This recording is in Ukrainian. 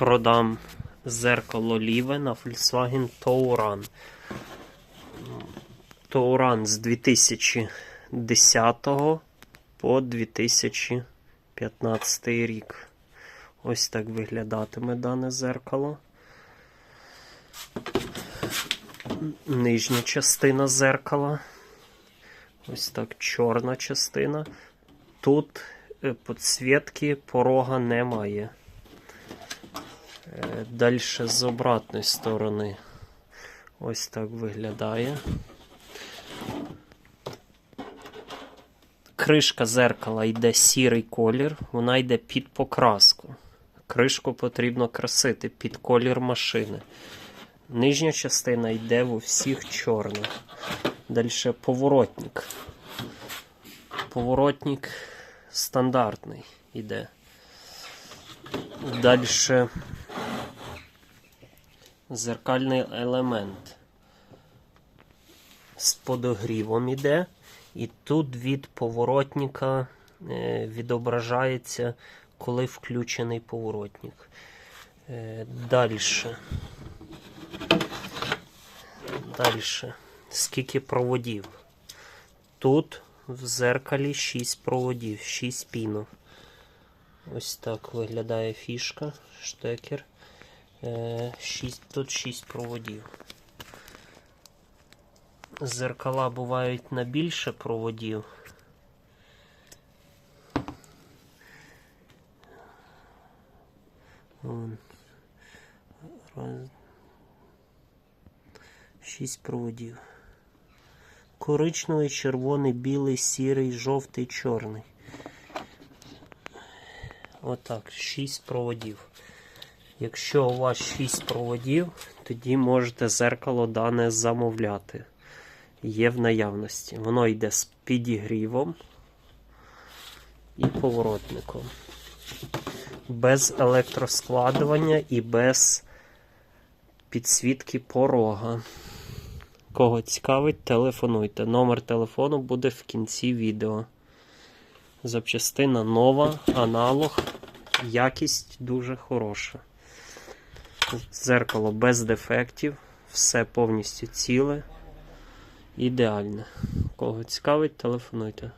продам зеркало ліве на Volkswagen Touran. Touran з 2010 по 2015 рік. Ось так виглядатиме дане зеркало. Нижня частина зеркала. Ось так чорна частина. Тут е, підсвітки порога немає. Далі з обратної сторони. Ось так виглядає. Кришка зеркала йде сірий колір, вона йде під покраску. Кришку потрібно красити під колір машини. Нижня частина йде у всіх чорних. Далі поворотник. Поворотник стандартний йде. Далі зеркальний елемент з подогрівом іде. І тут від поворотника е, відображається, коли включений поворотник. Е, Далі. Далі. Скільки проводів? Тут в зеркалі 6 проводів, 6 пінов. Ось так виглядає фішка, штекер. Е, 6, тут 6 проводів. Зеркала бувають на більше проводів. Раз. Шість проводів. Коричневий, червоний, білий, сірий, жовтий, чорний. Отак, шість проводів. Якщо у вас 6 проводів, тоді можете зеркало дане замовляти. Є в наявності. Воно йде з підігрівом і поворотником. Без електроскладування і без підсвітки порога. Кого цікавить, телефонуйте. Номер телефону буде в кінці відео. Запчастина нова, аналог, якість дуже хороша. Зеркало без дефектів, все повністю ціле, ідеальне. Кого цікавить, телефонуйте.